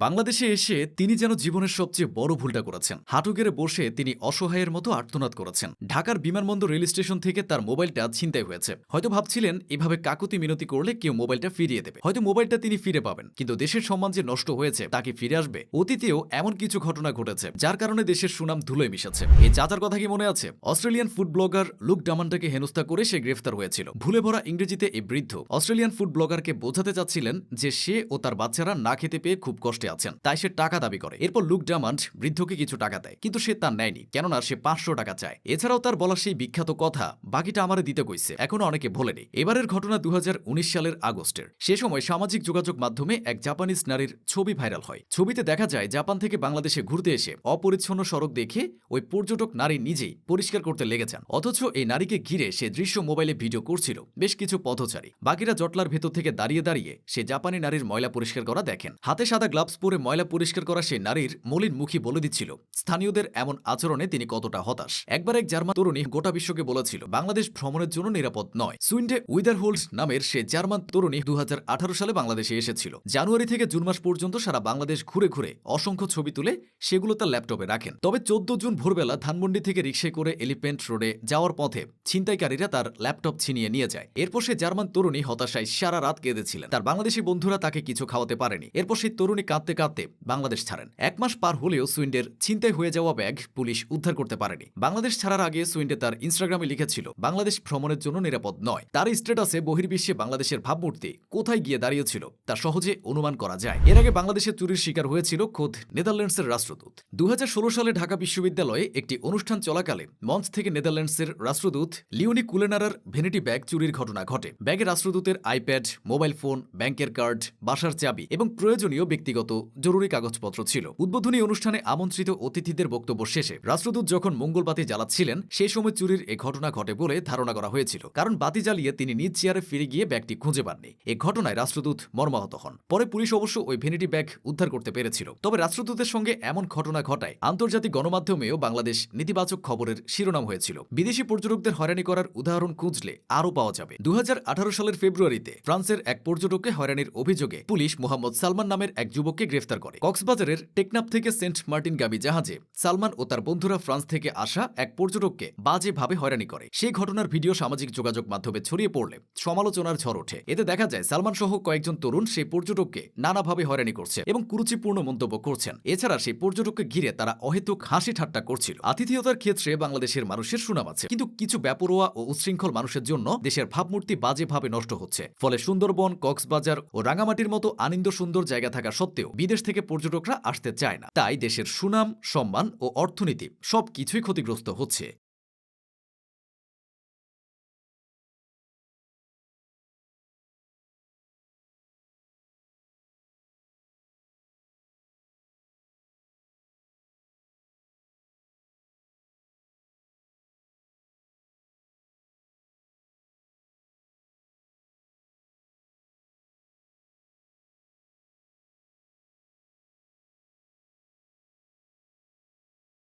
বাংলাদেশে এসে তিনি যেন জীবনের সবচেয়ে বড় ভুলটা করেছেন। হাঁটু গেড়ে বসে তিনি অসহায়ের মতো আর্তনাদ করেছেন। ঢাকার বিমানবন্দর রেল স্টেশন থেকে তার মোবাইলটা ছিনতাই হয়েছে। হয়তো ভাবছিলেন, এভাবে কাকুতি মিনতি করলে কেউ মোবাইলটা ফিরিয়ে দেবে। হয়তো মোবাইলটা তিনি ফিরে পাবেন। কিন্তু দেশের সম্মান যে নষ্ট হয়েছে, তাকে ফিরে আসবে। অতীতেও এমন কিছু ঘটনা ঘটেছে, যার কারণে দেশের সুনাম ধুলোয় মিশেছে। এই চাচার কথা কি মনে আছে? অস্ট্রেলিয়ান ফুড ব্লগার লুক ডামানটাকে হেনস্থা করে সে গ্রেফতার হয়েছিল। ভুলে ভরা ইংরেজিতে এই বৃদ্ধ। অস্ট্রেলিয়ান ফুড ব্লগারকে বোঝাতে চাচ্ছিলেন যে সে ও তার বাচ্চারা না খেতে পেয়ে খুব কষ্টে আছেন, তাই সে টাকা দাবি করে। এরপর লুক ডামান্ড বৃদ্ধকে কিছু টাকা দেয়, কিন্তু সে তা নেয়নি, কেননা সে পাঁচশো টাকা চায়। এছাড়াও তার বলা সেই বিখ্যাত কথা, বাকিটা আমারে দিতে কইছে, এখনও অনেকে ভোলেনি। এবারের ঘটনা দু সালের আগস্টের। সে সময় সামাজিক যোগাযোগ মাধ্যমে এক জাপানিজ নারীর ছবি ভাইরাল হয়। ছবিতে দেখা যায়, জাপান থেকে বাংলাদেশে ঘুরতে এসে অপরিচ্ছন্ন সড়ক দেখে ওই পর্যটক নারী নিজেই পরিষ্কার করতে লেগেছেন অথচ এই নারীকে ঘিরে সে দৃশ্য মোবাইলে ভিডিও করছিল, বেশ কিছু পথচারী। বাকিরা জটলার ভেতর থেকে দাঁড়িয়ে দাঁড়িয়ে সে জাপানি নারীর ময়লা পরিষ্কার করা দেখেন। হাতে সাদা গ্লাভস পরে ময়লা পরিষ্কার করা সেই নারীর মলিন মুখী বলে দিচ্ছিল। স্থানীয়দের এমন আচরণে তিনি কতটা হতাশ। একবার এক জার্মান তরুণী গোটা বিশ্বকে বলেছিল, বাংলাদেশ ভ্রমণের জন্য নিরাপদ নয়। সুইন্ডে উইদারহোল্ড নামের সে জার্মান তরুণী দুই হাজার আঠারো সালে বাংলাদেশে এসেছিল। জানুয়ারি থেকে জুন মাস পর্যন্ত সারা বাংলাদেশ ঘুরে ঘুরে অসংখ্য ছবি তুলে সেগুলো তার ল্যাপটপে রাখেন। তবে চোদ্দ জুন ভোরবেলা ধানমন্ডি থেকে রিক্সায় করে এলিফেন্ট রোডে যাওয়ার পথে ছিনতাইকারীরা তার ল্যাপটপ ছিনিয়ে নিয়ে যায়। এরপর সে জার্মান তরুণী হতাশায় সারা রাত কেঁদেছিলেন। তার বাংলাদেশি বন্ধুরা তাকে কিছু খাওয়াতে পারেনি। এরপর সেই তরুণী কাঁদতে কাঁদতে বাংলাদেশ ছাড়েন। এক মাস পার হলেও সুইন্ডের ছিনতাই হয়ে যাওয়া ব্যাগ পুলিশ উদ্ধার করতে পারেনি। বাংলাদেশ ছাড়ার আগে সুইন্ডে তার ইনস্টাগ্রামে লিখেছিল, বাংলাদেশ ভ্রমণের জন্য নিরাপদ নয়। তার স্ট্যাটাসে বহির্বিশ্বে বাংলাদেশের ভাবমূর্তি কোথায় গিয়ে দাঁড়িয়েছিল তা সহজে অনুমান করা যায়। এর আগে বাংলাদেশে চুরির শিকার হয়েছিল খোদ নেদারল্যান্ডসের রাষ্ট্রদূত। দু হাজার ষোলো সালে ঢাকা বিশ্ববিদ্যালয়ে একটি অনুষ্ঠান চলাকালে মঞ্চ থেকে নেদারল্যান্ডসের রাষ্ট্রদূত লিওনি কুলেনারার ভেনিটি ব্যাগ চুরির ঘটনা ঘটে। ব্যাগে রাষ্ট্রদূতের আইপ্যাড, মোবাইল ফোন, ব্যাংকের কার্ড, বাসার চাবি এবং প্রয়োজনীয় ব্যক্তিগত জরুরি কাগজপত্র ছিল। উদ্বোধনী অনুষ্ঠানে আমন্ত্রিত অতিথিদের বক্তব্য শেষে রাষ্ট্রদূত যখন মঙ্গলবাতি জ্বালাচ্ছিলেন সেই সময় চুরির এ ঘটনা ঘটে বলে ধারণা করা হয়েছিল। কারণ বাতি জ্বালিয়ে তিনি নিজ চেয়ারে ফিরে গিয়ে ব্যাগটি খুঁজে পাননি। এ ঘটনায় রাষ্ট্রদূত মর্মাহত হন। পরে পুলিশ অবশ্য ওই ভেনিটি ব্যাগ উদ্ধার করতে পেরেছিল। তবে রাষ্ট্রদূতের সঙ্গে এমন ঘটনা ঘটায় আন্তর্জাতিক গণমাধ্যমেও বাংলাদেশ নেতিবাচক খবরের শিরোনাম হয়েছিল। বিদেশি পর্যটকদের হয়রানি করার উদাহরণ খুঁজলে আরও পাওয়া যাবে। দু হাজার আঠারো সালের ফেব্রুয়ারিতে ফ্রান্সের এক পর্যটককে হয়রানির অভিযোগে পুলিশ মোহাম্মদ সালমান নামের এক যুবককে গ্রেফতার করে। কক্সবাজারের টেকনাফ থেকে সেন্ট মার্টিন গাবি জাহাজে সালমান ও তার বন্ধুরা ফ্রান্স থেকে আসা এক পর্যটককে বাজেভাবে হয়রানি করে। সেই ঘটনার ভিডিও সামাজিক যোগাযোগ মাধ্যমে ছড়িয়ে পড়লে সমালোচনার ঝড় ওঠে। এতে দেখা যায় সালমান সহ কয়েকজন তরুণ সেই পর্যটককে নানাভাবে হয়রানি করছে এবং কুরুচিপূর্ণ মন্তব্য করছেন। এছাড়া সেই পর্যটককে ঘিরে তারা অহেতুক হাসি ঠাট্টা করছিল। আতিথেয়তার ক্ষেত্রে বাংলাদেশের মানুষের সুনাম আছে। কিন্তু কিছু ব্যাপরোয়া ও উচ্ছৃঙ্খল মানুষের জন্য দেশের ভাবমূর্তি বাজেভাবে নষ্ট হচ্ছে। ফলে সুন্দরবন, কক্সবাজার ও রাঙামাটির মতো আনন্দ সুন্দর জায়গা থাকা সত্ত্বেও বিদেশ থেকে পর্যটকরা আসতে চায় না। তাই দেশের সুনাম, সম্মান ও অর্থনীতি সবকিছুই ক্ষতিগ্রস্ত হচ্ছে।